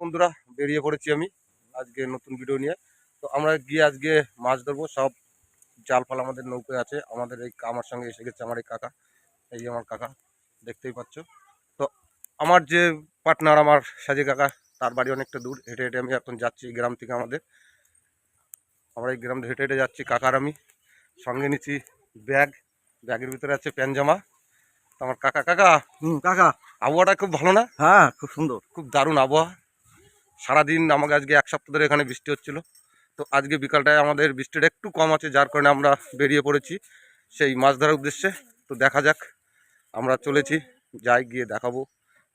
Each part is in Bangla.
বন্ধুরা বেরিয়ে পড়েছি আমি আজকে নতুন ভিডিও নিয়ে। তো আমরা গিয়ে আজকে মাছ ধরবো। সব জাল ফাল আমাদের নৌকোয় আছে। আমাদের এই আমার সঙ্গে এসে গেছে আমার এই কাকা। এই আমার কাকা দেখতেই পাচ্ছ। তো আমার যে পার্টনার আমার সাজে কাকা তার বাড়ি অনেকটা দূর। হেঁটে হেঁটে আমি এখন যাচ্ছি গ্রাম থেকে আমাদের। আমরা এই গ্রাম হেঁটে হেঁটে যাচ্ছি কাকার আমি। সঙ্গে নিচ্ছি ব্যাগ। ব্যাগের ভিতরে আছে প্যান জামা। তো আমার কাকা কাকা কাকা। আবহাওয়াটা খুব ভালো না? হ্যাঁ খুব সুন্দর। খুব দারুণ আবহাওয়া। সারাদিন আমাকে আজকে এক সপ্তাহ ধরে এখানে বৃষ্টি হচ্ছিল। তো আজকে বিকালটায় আমাদের বৃষ্টিটা একটু কম আছে যার কারণে আমরা বেরিয়ে পড়েছি সেই মাছ ধরার উদ্দেশ্যে। তো দেখা যাক আমরা চলেছি যাই গিয়ে দেখাবো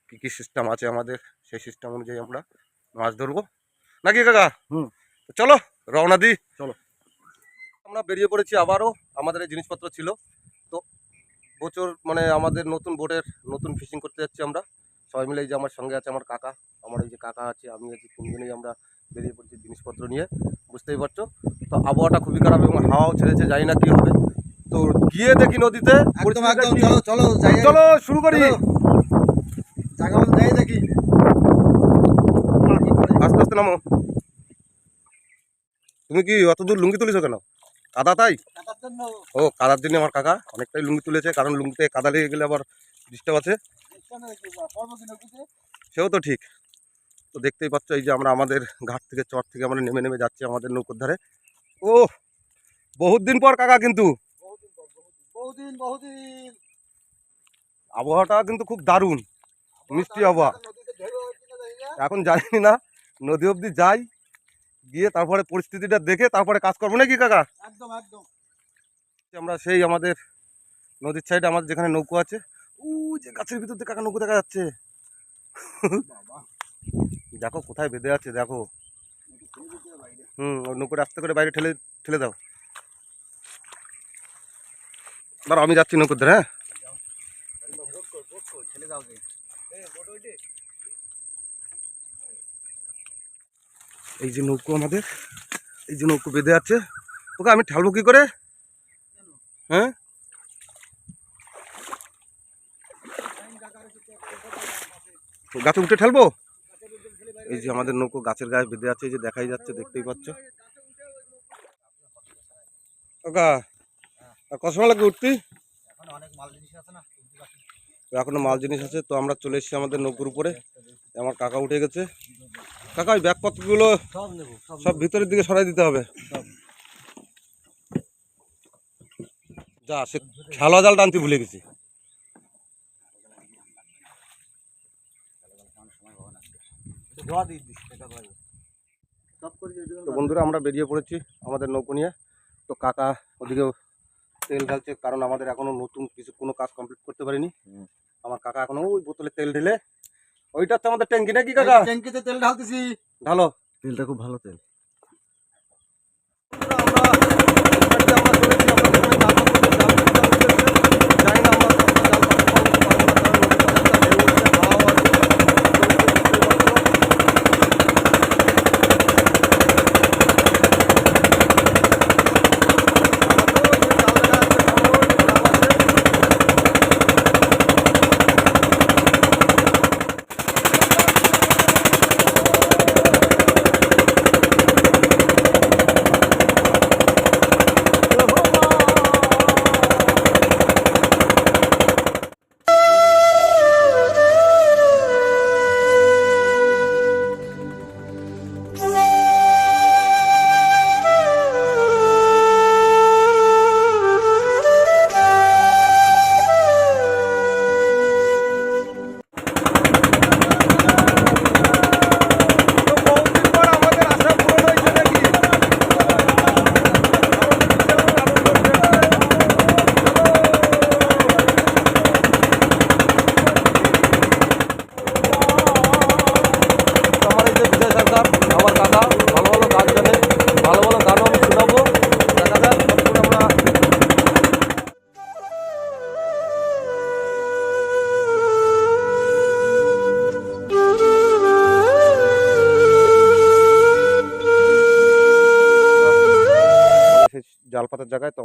কী কী সিস্টেম আছে আমাদের। সেই সিস্টেম অনুযায়ী আমরা মাছ ধরবো। নাকি কাকা? হুম। চলো রওনা দিই। চলো। আমরা বেরিয়ে পড়েছি আবারও আমাদের এই জিনিসপত্র ছিল। তো বছর মানে আমাদের নতুন বোটের নতুন ফিশিং করতে যাচ্ছি আমরা। সবাই মিলে এই যে আমার সঙ্গে আছে আমার কাকা আমার এই যে কাকা আছে আমি আছি তিনজনেই আমরা বেরিয়ে পড়ছি জিনিসপত্র নিয়ে বুঝতেই পারছ? তো আবহাওয়াটা খুবই খারাপ এবং হাওয়াও ছেড়েছে জানি না কি হবে। তো গিয়ে দেখি নদীতে চলো চলো শুরু করি। দেখি। আস্তে আস্তে নামো। তুমি কি অত দূর লুঙ্গি তুলেছো কেন? কাদা তাই? ও কাদার জন্য আমার কাকা অনেকটাই লুঙ্গি তুলেছে কারণ লুঙ্গিতে কাদা লেগে গেলে আবার ডিস্টার্ব আছে। সেও তো ঠিক। তো দেখতেই পাচ্ছ এই যে আমরা আমাদের ঘাট থেকে চর থেকে আমরা নেমে নেমে যাচ্ছি আমাদের নৌকোর ধারে। ও বহুত দিন পর কাকা কিন্তু। আবহাওয়াটা কিন্তু খুব দারুণ মিষ্টি আবহাওয়া? এখন জানি না নদী অবধি যাই গিয়ে তারপরে পরিস্থিতিটা দেখে তারপরে কাজ করব নাকি কাকা? একদম একদম। আমরা সেই আমাদের নদীর সাইডে আমাদের যেখানে নৌকো আছে যে গাছের ভিতর দিয়ে কাকা নৌকো দেখা যাচ্ছে। দেখো কোথায় বেঁধে আছে দেখো। হুম ওই নৌকোটা আস্তে করে বাইরে ঠেলে ঠেলে দাও। দাঁড়াও আমি যাচ্ছি নৌকোর ধারে হ্যাঁ। এই যে নৌকো আমাদের এই যে নৌকো বেঁধে আছে। ওকে আমি ঠালবো কি করে? হ্যাঁ? গাছে উঠে ঠেলবো? এই যে আমাদের নৌকো গাছের গায়ে বেঁধে আছে এই যে দেখাই যাচ্ছে দেখতেই পাচ্ছ। ওকা আর কত সময় লাগবে উঠতে? এখন মাল জিনিস আছে। তো আমরা চলে এসেছি আমাদের নৌকোর উপরে। আমার কাকা উঠে গেছে। কাকা ওই ব্যাগপত্রগুলো সব ভিতরের দিকে সরাই দিতে হবে। যা সে খেলা জাল টানতে ভুলে গেছি। ধোয়া দিয়ে দিস। তো বন্ধুরা আমরা বেরিয়ে পড়েছি আমাদের নৌকো নিয়ে। তো কাকা ওদিকে তেল ঢালছে কারণ আমাদের এখনও নতুন কিছু কোনো কাজ কমপ্লিট করতে পারিনি। আমার কাকা এখনও ওই বোতলে তেল ঢেলে ওইটা হচ্ছে আমাদের ট্যাঙ্কি নাকি কাকা? ট্যাঙ্কিতে তেল ঢালতেছি। ঢালো। তেলটা খুব ভালো তেল। আমার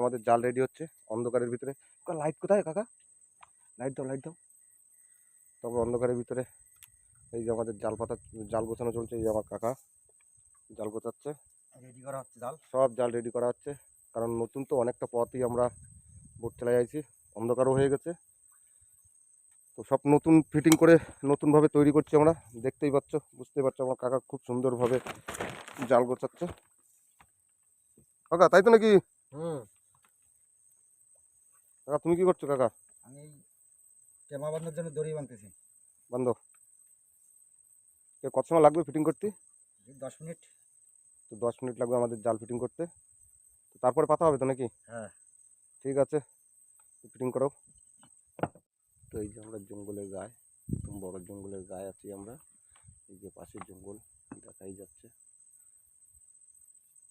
আমাদের জাল রেডি হচ্ছে অন্ধকারের ভিতরে। লাইট কোথায় কাকা? লাইট দাও লাইট দাও। তারপর অন্ধকারের ভিতরে এই যে আমাদের জাল পাতা জাল গোছানো চলছে এই যে আমার কাকা জাল গোছাচ্ছে রেডি করা হচ্ছে জাল? সব জাল রেডি করা হচ্ছে কারণ নতুন তো অনেকটা পথই আমরা বোট চলে যাইছি অন্ধকারও হয়ে গেছে। তো সব নতুন ফিটিং করে নতুনভাবে তৈরি করছি আমরা দেখতেই পাচ্ছ বুঝতেই পারছ আমার কাকা খুব সুন্দরভাবে জাল গোছাচ্ছে। কাকা তাই তো নাকি? হুম। কাকা তুমি কি করছ কাকা? আমি টেমা বাঁধার জন্য দড়ি বাঁধতেছি। বান্ধব কত সময় লাগবে ফিটিং করতে? দশ মিনিট। তো দশ মিনিট লাগবে আমাদের জাল ফিটিং করতে। তো তারপরে পাতা হবে তো নাকি? হ্যাঁ। ঠিক আছে ফিটিং করো তো এই যে আমরা জঙ্গলের গায়ে একদম বড় জঙ্গলের গায়ে আছি আমরা। এই যে পাশের জঙ্গল দেখাই যাচ্ছে।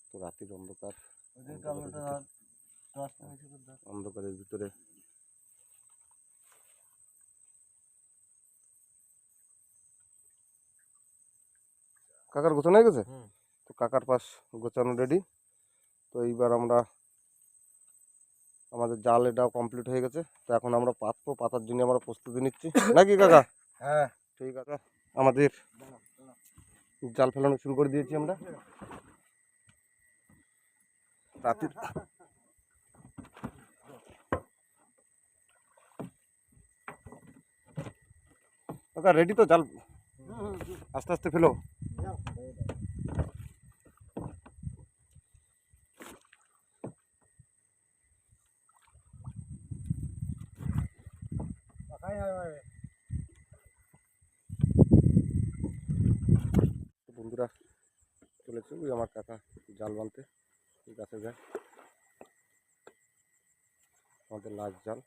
তো রাতের অন্ধকার। অন্ধকারের ভিতরে। কাকার গোছানো হয়ে গেছে? তো কাকার পাশ গোছানো রেডি তো এইবার আমরা আমাদের জাল এটাও কমপ্লিট হয়ে গেছে। তো এখন আমরা পাতবো পাতার জন্য আমরা প্রস্তুতি নিচ্ছি। নাকি কাকা? হ্যাঁ। ঠিক আছে। আমাদের জাল ফেলানো শুরু করে দিয়েছি আমরা। রাতের কাকা রেডি তো? জাল। আস্তে আস্তে ফেলো। বন্ধুরা চলেছে ওই আমার কাকা, জাল বানতে। গাছে যায়। আমাদের লাস্ট জাল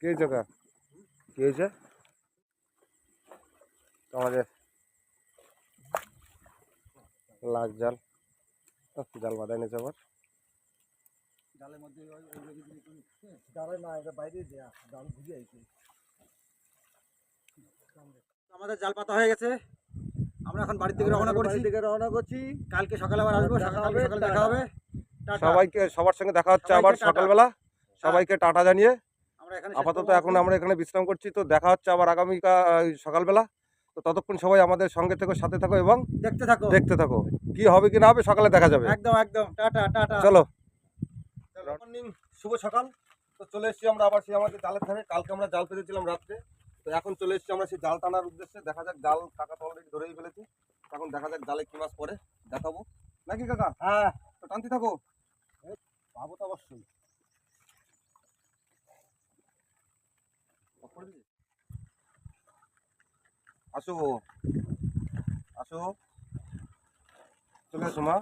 কে জায়গা? কে হয়েছে তো আমাদের লাস্ট জাল। জাল বাঁধাই নিয়েছে আবার। জালের মধ্যে ওই ওই যে যদি তুমি জালে না এটা বাইরে দেয়া জাল ঘুরে আইছে। আমাদের জাল পাতা হয়ে গেছে। আমরা এখন বাড়ি থেকে রওনা করছি। থেকে রওনা করছি। কালকে সকালে আবার আসব সকালে দেখা হবে। সবাইকে সবার সঙ্গে দেখা হচ্ছে আবার সকালবেলা। সবাইকে টাটা জানিয়ে। আমরা এখানে আপাতত এখন আমরা এখানে বিশ্রাম করছি তো দেখা হচ্ছে আবার আগামী সকালবেলা। তো ততক্ষণ সবাই আমাদের সঙ্গে থেকো সাথে থাকো এবং দেখতে থাকো। দেখতে থাকো। কি হবে কি না হবে সকালে দেখা যাবে। একদম একদম। Tata tata. চলো। মর্নিং শুভ সকাল। তো চলে এসেছি আমরা আবার সেই আমাদের জালের ধারে। কালকে আমরা জাল পেতেছিলাম রাত্রে। তো এখন চলে এসেছি আমরা সেই জাল টানার উদ্দেশ্যে। দেখা যাক জাল কাকা তো অলরেডি ধরেই ফেলেছি। এখন দেখা যাক জালে কি মাছ পরে দেখাবো। নাকি কাকা? হ্যাঁ। তো টানতে থাকো। পাবো তো অবশ্যই। আসো আসো চলে আসো মা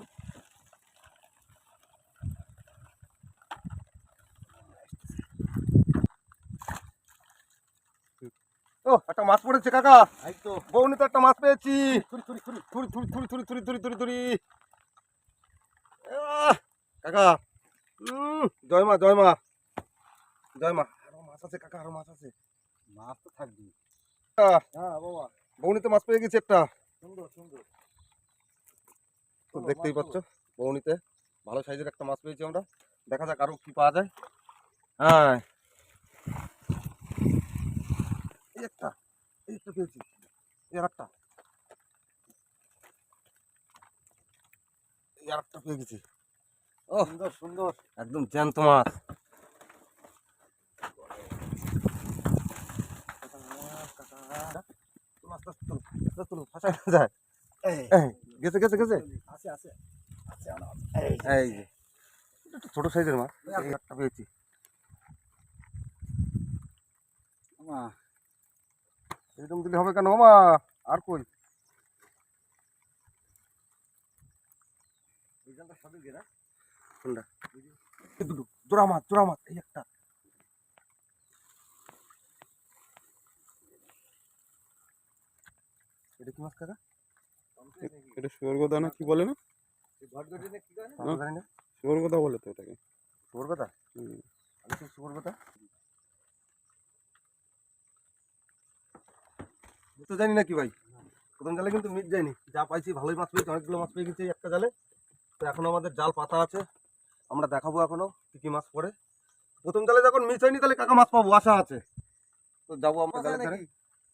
ও একটা মাছ পড়েছে কাকা এই তো বউনি তো একটা মাছ পেয়েছি থুরি থুরি থুরি থুরি থুরি থুরি থুরি থুরি থুরি থুরি থুরি কাকা জয় মা জয় মা জয় মা আরও মাছ আছে কাকা আরও মাছ আছে মাছ তো থাকবি হ্যাঁ বাবা বউনিতে মাছ পেয়ে গেছি একটা। সুন্দর সুন্দর। তো দেখতেই পাচ্ছ বউনিতে ভালো সাইজের একটা মাছ পেয়েছি আমরা। দেখা যাক আরও কি পাওয়া যায়। হ্যাঁ। এই একটা এই একটা পেয়েছি। এই আর একটা এই আর একটা পেয়ে গেছি। ও সুন্দর সুন্দর। একদম জ্যান্ত মাছ তুলো, আস্তে আস্তে তুলো, আস্তে আস্তে তুলো, ফাঁসায় না যায়। গেছে গেছে গেছে। এই যে ছোট সাইজের মাছ। এই একটা পেয়েছি। এরকম দিলে হবে কেন? মা আর কই? জোড়া মাছ জোড়া মাছ এই একটা। এটা কি মাছ কাকা? এটা শুয়োর না কি বলে না? ঘর ধরে কি করে আমরা জানি না। শুয়োর গোদা বলে তো এটাকে হুম। আমি তো শুভর তো জানি না কি ভাই। প্রথম জালে কিন্তু মিট যায়নি যা পাইছি ভালোই মাছ পেয়েছি অনেকগুলো মাছ পেয়ে গেছি একটা জালে। তো এখনও আমাদের জাল পাতা আছে। আমরা দেখাবো এখনও কি কি মাছ পড়ে। প্রথম জালে যখন মিস হয়নি তাহলে কাকা মাছ পাবো আশা আছে। তো যাব আমরা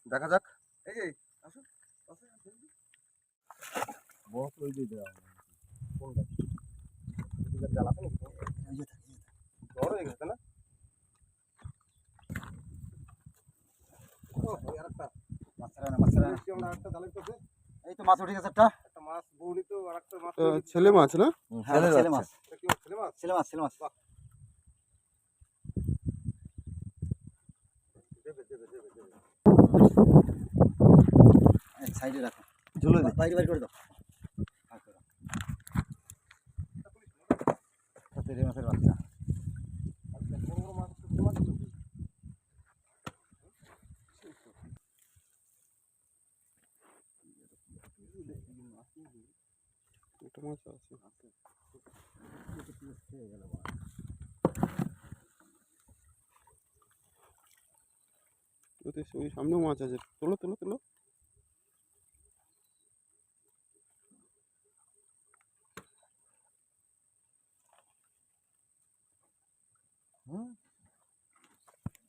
দেখা যাক। এই। বড় তো ওই যে দেওয়া কোনটা এদিকে জাল আছে নাকি বড় হয়ে গেছে না ও, ওই আরেকটা। মাছরা না মাছরা দেখছি আমরা আরেকটা জালের কাছে। এই তো মাছ উঠে গেছে একটা একটা মাছ বৌনি তো আরেকটা মাছ আহ, ছেলে মাছ না হ্যাঁ ছেলে মাছ এটা কি মাছ? ছেলে মাছ ছেলে মাছ ছেলে মাছ দেবে দেবে দেবে দেবে সাইডে রাখো ঝুলে বাইরে বাইরে করে দাও। মাছের বাচ্চা। একটা মাছ আছে। ওই সামনেও মাছ আছে। তোলো তোলো তোলো।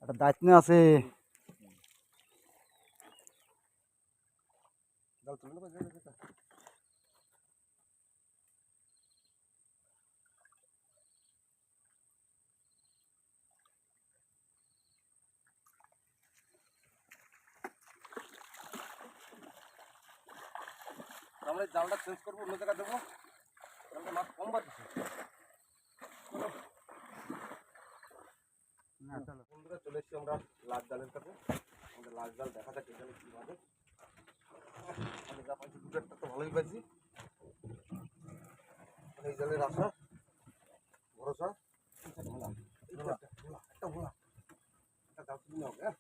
একটা দায়িত্ব আছে জাল তুলে নেব, জাল, জাল, জাল। আমরা এই জালটা চেঞ্জ করব অন্য জায়গায় দেবো জালটা মাছ কম বাড়ছে বন্ধুরা চলে এসেছি আমরা লাল জালের কাছে আমাদের লাল জাল দেখা যাক এখানে কি হবে আমি যা পাইছি দুটো একটা তো ভালোই পাইছি মানে এই জালের আশা ভরসা একটা ভোলা, এই যে একটা ভোলা, একটা ভোলা। একটা জাল তুলে নাও, হ্যাঁ?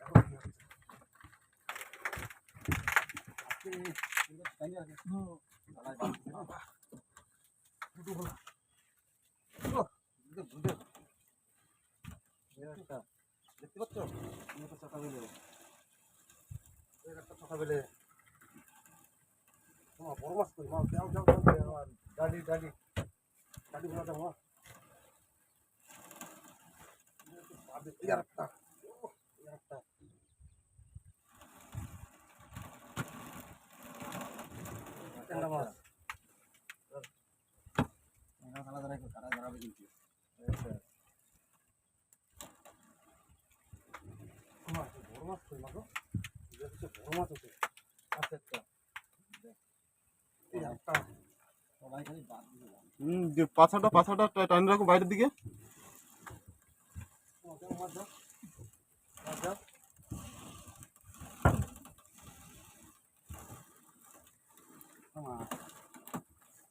দেখো কি হচ্ছে। আজকে সুন্দর টাইমে আছে। জালায় বাঁধছে না? দুটো ভোলা। ওহ, দুটো দুটো। এই একটা। দেখতে পাচ্ছ এই একটা চাকা বেলে একটা চাকা বেলে তোমার বড় মাছ কই? মাছ যাও যাও যাও ডালি ডালি। ডালি দাও মা। এই আরেকটা একটা। মাছ আলাদা রাখো তারা ধরাবে কিন্তু। বড় মাছ কই মাছ হুম যে পাছাটা পাছাটা টা- টান রাখো বাইরের দিকে। মাছ দাও, মাছ দাও। মাছ দাও।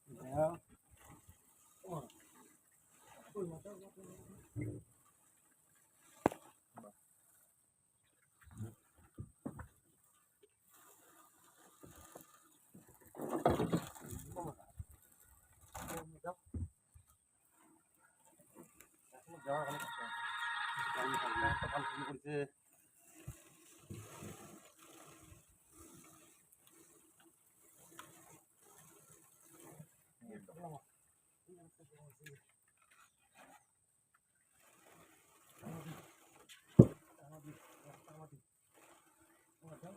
মাছ দাও কই মাছ দাও, মাছ দাও, মাছ দাও। এখনও যাওয়া অনেক আছে। পানি হালকা একটা পানি শুরু করেছে। এই একটা বড় মাছ। এই একটা বড় মাছ, এই। আমাদের, আমাদের, একটা আমাদের। তোমার দাও।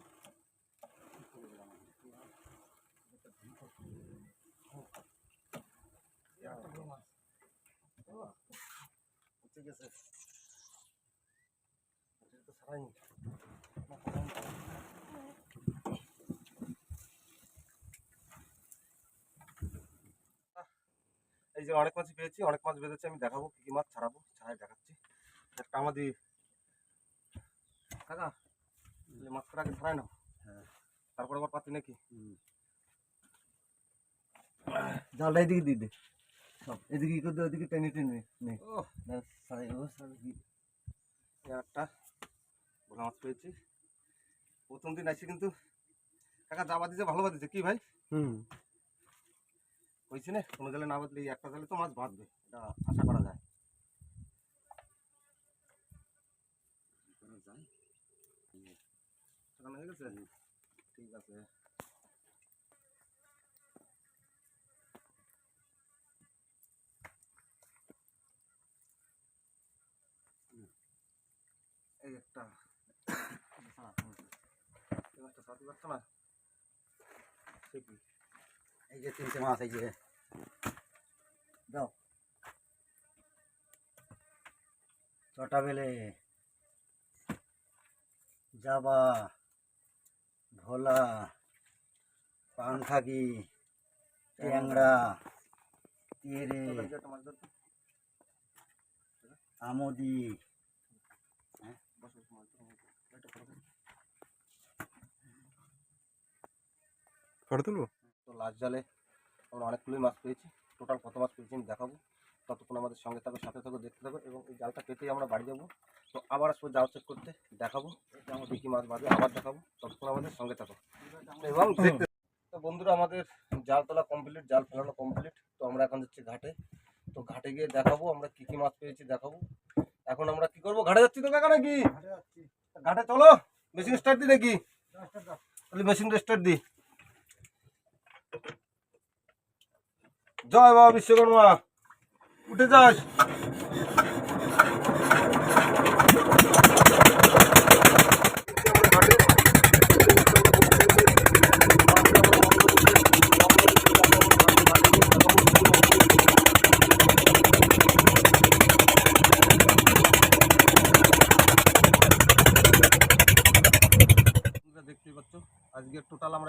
কি করে দিলাম আমি? একটা ভিড় করছে। ও। এই একটা বড় মাছ। বাবা, উঠে গেছে তো এই যে অনেক মাছ পেয়েছি অনেক মাছ বেঁধেছি আমি দেখাবো কি কি মাছ ছাড়াবো ছাড়াই দেখাচ্ছি। একটা আমাদের কাকা মাছটা আগে ছাড়াই নাও। হ্যাঁ। তারপর আবার পাতি নাকি? জালটা এদিকে দিয়ে দে। সব। এদিকে করে দাও ওদিকে টেনে টেনে নে। একটা ভোলা মাছ পেয়েছি। প্রথম দিন আসছি কিন্তু কাকা জাবা দিছে ভালো বাঁধিছে। কি ভাই? হুম। কইছি না কোনো জালে না বাঁধলে একটা জালে তো মাছ বাঁধবে। এটা আশা করা যায়। ঠিক আছে। এই একটা এই যে তিনটে মাছ এই যে। দাও। ছটা বেলে। জাবা ভোলা। পানখাকি। ট্যাংরা। তেরে আমদি বসো বসো, মাছ ধরো, মাছ ধরো। একটা ফটো তুলো। ফটো তুলবো? তো লাস্ট জালে আমরা অনেকগুলোই মাছ পেয়েছি। টোটাল কত মাছ পেয়েছি আমি দেখাবো। ততক্ষণ আমাদের সঙ্গে থাকো সাথে থাকো দেখতে থাকো এবং এই জালটা পেতেই আমরা বাড়ি যাব। তো আবার আসব জাল চেক করতে দেখাবো কী কী মাছ বাজে আবার দেখাবো। ততক্ষণ আমাদের সঙ্গে থাকো। এবং দেখতে তো বন্ধুরা আমাদের জাল তোলা কমপ্লিট জাল ফেলানো কমপ্লিট তো আমরা এখন যাচ্ছি ঘাটে। তো ঘাটে গিয়ে দেখাবো আমরা কী কী মাছ পেয়েছি দেখাবো। এখন আমরা কি করব? ঘাটে যাচ্ছি তো কাকা নাকি? ঘাটে চলো মেশিন স্টার্ট দি নাকি? তাহলে মেশিন স্টার্ট দি। জয় বাবা বিশ্বকর্মা উঠে যাস।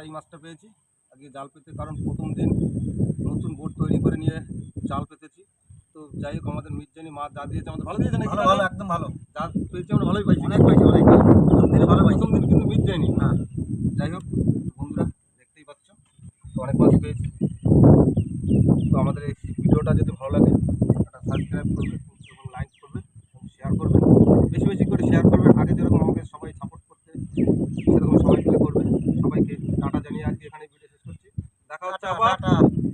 এই মাছটা পেয়েছি। আজকে জাল পেতে কারণ প্রথম দিন নতুন বোট তৈরি করে নিয়ে জাল পেতেছি। তো যাই হোক আমাদের মির্জানি মাছ যা দিয়েছে আমাদের ভালো দিয়েছে নাকি ভালো ভালো একদম ভালো। যা পেয়েছি আমরা ভালোই পাইছি। অনেক পাইছি অনেক প্রথম দিনে ভালো পাইছি। প্রথম দিন কিন্তু যায়নি না যাই হোক বন্ধুরা দেখতেই পাচ্ছ তো অনেক মাছ পেয়েছি। তো আমাদের এই ভিডিওটা যদি ভালো লাগে একটা সাবস্ক্রাইব করবে এবং লাইক করবে এবং শেয়ার করবে বেশি বেশি করে শেয়ার করবে আগে যেরকম আমাকে সবাই সাপোর্ট করতে সেরকম সবাই মিলে করবে সবাইকে টাটা জানিয়ে আজকে এখানে ভিডিও শেষ করছি দেখা হচ্ছে আবার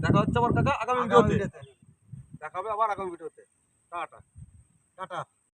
দেখা হচ্ছে আবার কাকা আগামী ভিডিওতে। ভিডিওতে। দেখা হবে আবার আগামী ভিডিওতে। টাটা। টাটা।